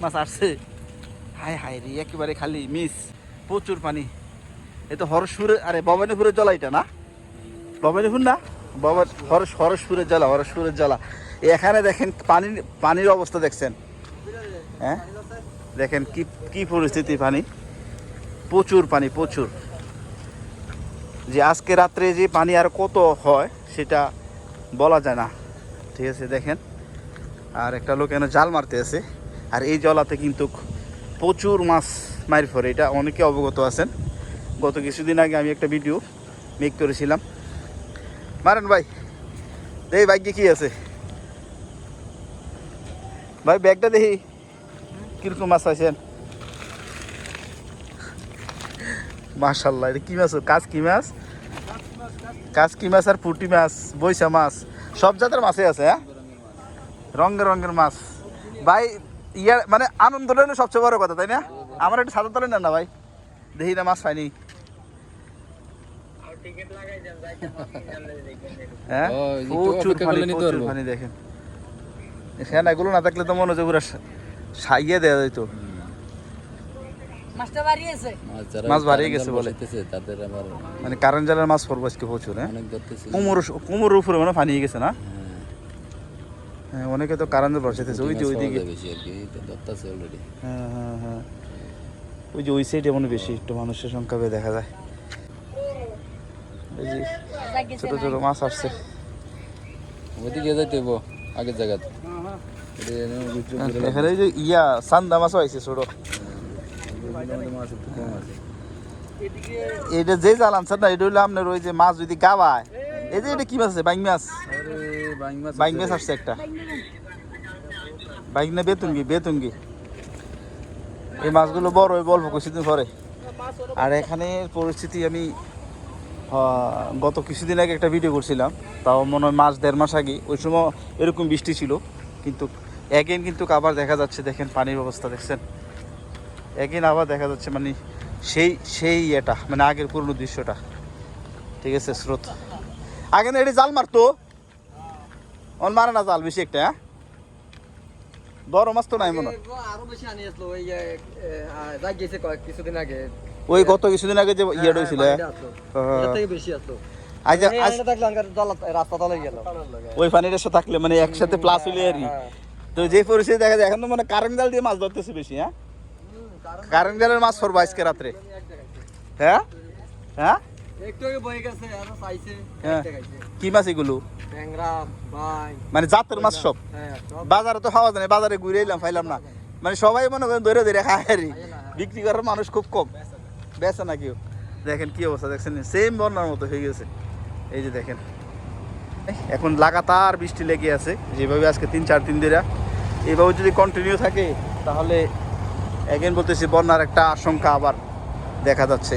মাছ আসছে। High high রে, একেবারে খালি মিস, প্রচুর পানি। এ তো হরসপুরে আরে ভবানীপুরের জলা এটা না? ভবানীপুর না? বাবা হরস হরসপুরের জলা হরসপুরের জলা এখানে দেখেন পানির পানির অবস্থা দেখছেন। হ্যাঁ? দেখেন কি কি পরিস্থিতি পানি। প্রচুর পানি, প্রচুর। যে আজকে রাত্রে যে পানি আর কত হয়, সেটা বলা যায় না। ঠিক আছে, দেখেন। আর একটা লোক এখানে জাল মারতে আছে। আর এই জলাতে কিন্তু প্রচুর মাছ মার ফরে এটা অনেকে অবগত আছেন। গত কিছুদিন আগে আমি একটা ভিডিও মেক করেছিলাম। মারেন ভাই। দেখি ভাগ্যে কি আছে? ভাই, ব্যাগটা দেখি। কীরকম মাছ পাইছেন? মাশাল্লাহ এটা কি মাছ? কাজ কি মাছ? কাজ কি মাছ আর পুটি মাছ, বৈশা মাছ, সব জাতের মাছই আছে হ্যাঁ? রঙের রঙের মাছ। ভাই ইয়ার মানে আনন্দ হলো সবচেয়ে বড় কথা তাই না? আমার একটু সাদা তোলেন না ভাই। দেখি না মাছ পাইনি। হ্যাঁ? প্রচুর পানি প্রচুর পানি দেখেন। এখানে এগুলো না থাকলে তো মনে হচ্ছে পুরো সাইয়ে দেওয়া যেত মাছ বাড়িয়ে গেছে বলে। মানে কারেন্ট জালের মাছ পড়ব আজকে প্রচুর হ্যাঁ? কুমোর কুমোর উপরে মানে পানি গেছে না? হ্যাঁ, অনেকে তো কারেন্ট বসাইতেছে ওই যে পুঁটি মাছ ওইদিকে বেশি আর কি, ধরতেছে already। হ্যাঁ হ্যাঁ হ্যাঁ ওই যে ওই সাইডে মনে বেশি একটু মানুষের সংখ্যা দেখা যায় এই যে ছোট ছোট মাছ আসছে ওইদিকে যাইতে আগের জায়গাতে। এখানে যে ইয়া সান্দা মাছও আইছে ছোট। এটা যে জাল আনছেন না এটা হইল আপনার ওই যে মাছ যদি গাবায় এই যে এটা কি মাছ আছে? বাইং মাছ। বাইং মাছ আছে। আসছে একটা। বাইং না বেতুঙ্গি বেতুঙ্গি এই মাছগুলো বড় হয় অল্প কিছুদিন পরে আর এখানে পরিস্থিতি আমি গত কিছুদিন আগে একটা ভিডিও করছিলাম। তাও মনে হয় মাস দেড় মাস আগে। ওই সময় এরকম বৃষ্টি ছিল। কিন্তু একদিন কিন্তু আবার দেখা যাচ্ছে দেখেন পানির অবস্থা দেখছেন? একদিন আবার দেখা যাচ্ছে মানে সেই সেই এটা মানে আগের পুরনো দৃশ্যটা। ঠিক আছে স্রোত। আগে না এটি জাল মারতো? অন মারে না জাল বেশি একটা হ্যাঁ? বড় মাছ তো নাই মনে আরও বেশি আনি আসলো ওই যাই গেছে কয়েক কিছুদিন আগে। ওই গত কিছুদিন আগে যে ইয়ে হয়েছিল। হ্যাঁ। বেশি আসলো। জল রাস্তা তলে গেল। ওই থাকলে মানে একসাথে প্লাস হইলে আর হ্যাঁ। তো যে পরিস্থিতি দেখা যায় এখন তো মানে কারেন্ট জাল দিয়ে মাছ ধরতেছে বেশি হ্যাঁ? কারেন্ট জালের মাছ পড়ব আজকে রাত্রে। হ্যাঁ? হ্যাঁ? হ্যাঁ। কি মাছ এগুলো? মানে জাতের মাছ সব? হ্যাঁ বাজারে তো খাওয়া যায় বাজারে ঘুরে এলাম পাইলাম না। মানে সবাই মনে করেন ধরে ধরে খায় বিক্রি করার মানুষ খুব কম। বেচে না কেউ। দেখেন কি অবস্থা দেখছেন? সেম বন্যার মতো হয়ে গেছে। এই যে দেখেন। এখন লাগাতার বৃষ্টি লেগে আছে। যেভাবে আজকে তিন চার দিন ধরে। এইভাবে যদি কন্টিনিউ থাকে তাহলে এগেন বলতেছি বন্যার একটা আশঙ্কা আবার দেখা যাচ্ছে।